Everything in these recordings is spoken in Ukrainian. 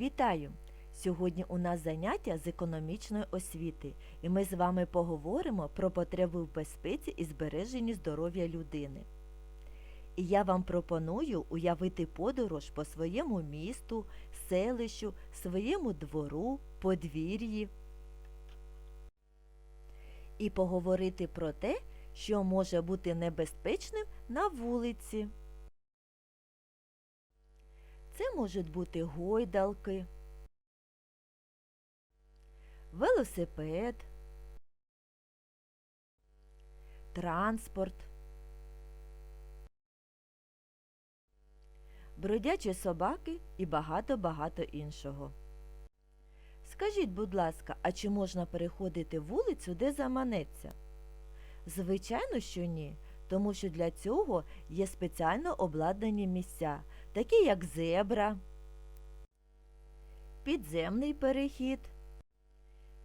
Вітаю! Сьогодні у нас заняття з економічної освіти, і ми з вами поговоримо про потреби в безпеці і збереженні здоров'я людини. І я вам пропоную уявити подорож по своєму місту, селищу, своєму двору, подвір'ї і поговорити про те, що може бути небезпечним на вулиці. Це можуть бути гойдалки, велосипед, транспорт, бродячі собаки і багато-багато іншого. Скажіть, будь ласка, а чи можна переходити вулицю, де заманеться? Звичайно, що ні, тому що для цього є спеціально обладнані місця, такі як зебра, підземний перехід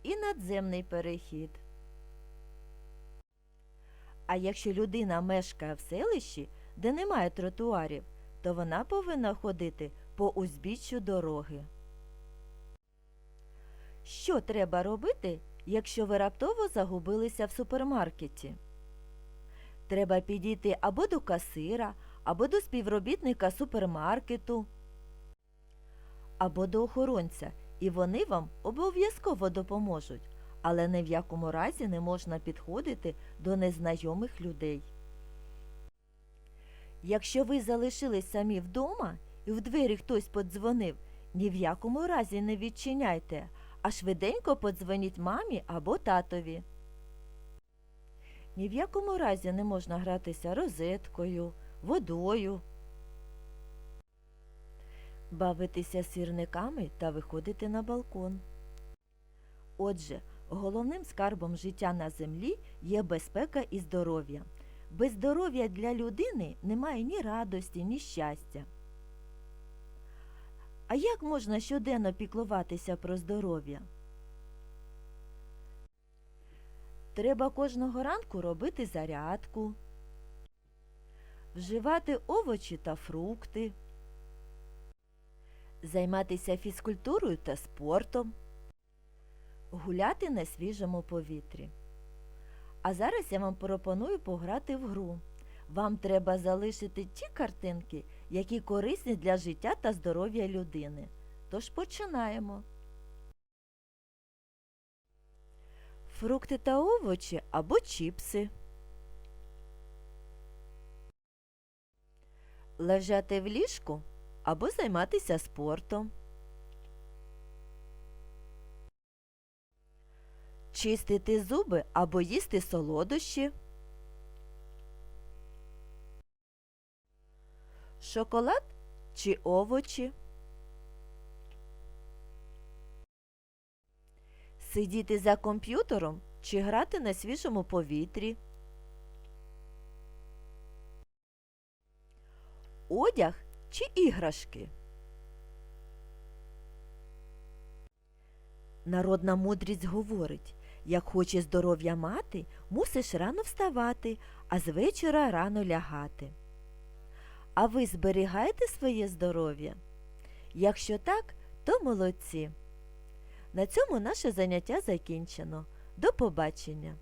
і надземний перехід. А якщо людина мешкає в селищі, де немає тротуарів, то вона повинна ходити по узбіччю дороги. Що треба робити, якщо ви раптово загубилися в супермаркеті? Треба підійти або до касира, або до співробітника супермаркету, або до охоронця, і вони вам обов'язково допоможуть, але ні в якому разі не можна підходити до незнайомих людей. Якщо ви залишились самі вдома і в двері хтось подзвонив, ні в якому разі не відчиняйте, а швиденько подзвоніть мамі або татові. Ні в якому разі не можна гратися розеткою, водою, бавитися сірниками та виходити на балкон. Отже, головним скарбом життя на землі є безпека і здоров'я. Без здоров'я для людини немає ні радості, ні щастя. А як можна щоденно піклуватися про здоров'я? Треба кожного ранку робити зарядку, вживати овочі та фрукти, займатися фізкультурою та спортом, гуляти на свіжому повітрі. А зараз я вам пропоную пограти в гру. Вам треба залишити ті картинки, які корисні для життя та здоров'я людини. Тож починаємо. Фрукти та овочі або чіпси. Лежати в ліжку або займатися спортом. Чистити зуби або їсти солодощі. Шоколад чи овочі. Сидіти за комп'ютером чи грати на свіжому повітрі. Одяг чи іграшки. Народна мудрість говорить, як хочеш здоров'я мати, мусиш рано вставати, а з вечора рано лягати. А ви зберігаєте своє здоров'я? Якщо так, то молодці. На цьому наше заняття закінчено. До побачення!